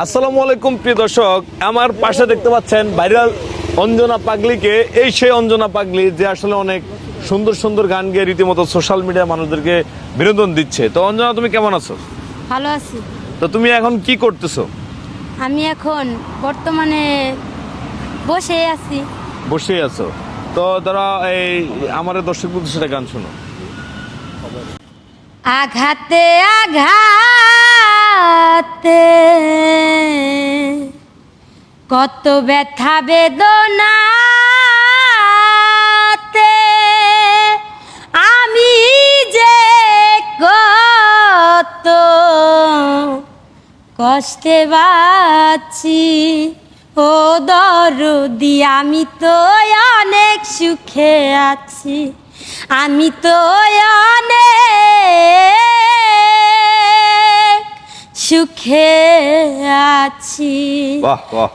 আসসালামু আলাইকুম প্রিয় দর্শক। আমার পাশে দেখতে পাচ্ছেন ভাইরাল অঞ্জনা পাগলিকে। এই সেই অঞ্জনা পাগলি যে আসলে অনেক সুন্দর সুন্দর গান গেয়ে রীতিমতো সোশ্যাল মিডিয়া মানুষদেরকে বিনোদন দিচ্ছে। তো অঞ্জনা তুমি কেমন আছো? ভালো আছি। তো তুমি এখন কি করতেছো? আমি এখন বর্তমানে বসে আছি। বসেই আছো। তো ধরো এই আমার দর্শক সেটা গান শোনো। আঘাতে আঘাতে কত ব্যথা বেদনাতে আমি যে কত কষ্টে বাঁচি। ও দরদি, আমি তো অনেক সুখে আছি। আমি তো অনেক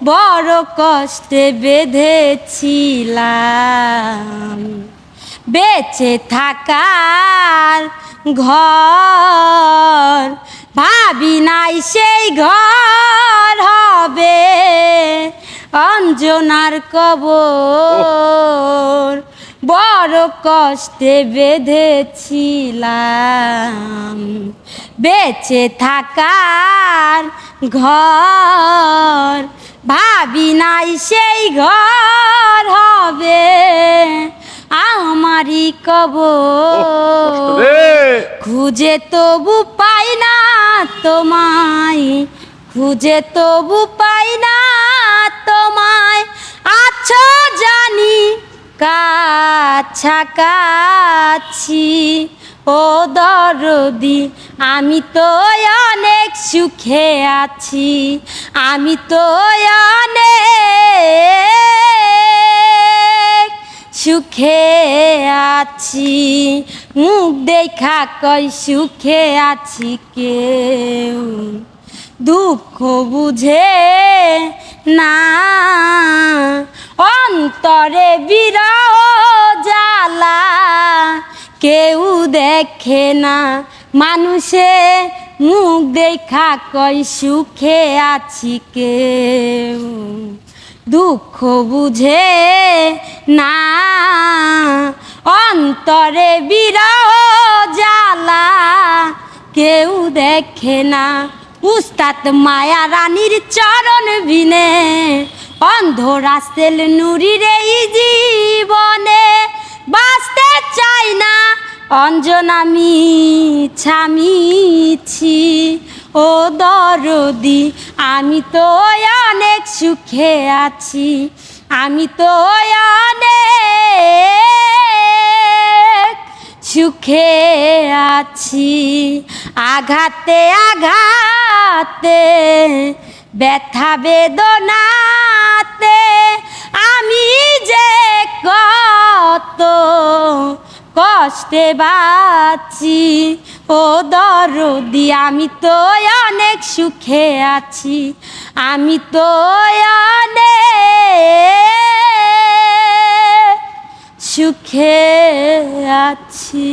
বড় কষ্টে বেঁধেছিলাম। বেঁচে থাকার ঘর ভাবি নাই সেই ঘর হবে অঞ্জনার কবর। বড় কষ্টে বেঁধেছিলাম। বেঁচে থাকার ঘর, ভাবি নাই সেই ঘর হবে আমারই কব খুঁজে তবু পাই না তোমায়, খুঁজে তবু পাই না তোমায়। আছো জানি কাছাকাছি, ও দরদি, আমি তো অনেক সুখে আছি, আমি তো অনেক সুখে আছি। মুখ দেখা কই সুখে আছি কেউ, দুঃখ বুঝে না। অন্তরে বিরহ দেখে না। মানুষে মুখ দেখা কই সুখে আছি কেউ। দুঃখ বুঝে না। অন্তরে বিরহ জ্বালা কেউ দেখে না। উস্তাদ মায়া রানীর চরণ বিনে অন্ধ রাস্তেল নুরির এই জীবনে। না অঞ্জনামি ছামিছি ও দরদি, আমি তো অনেক সুখে আছি, আমি তো অনেক সুখে আছি। আঘাতে আঘাতে, ব্যথা বেদনাতে কষ্টে বাঁচি। ও দরদি আমি তো অনেক সুখে আছি। আমি তো অনেক সুখে আছি।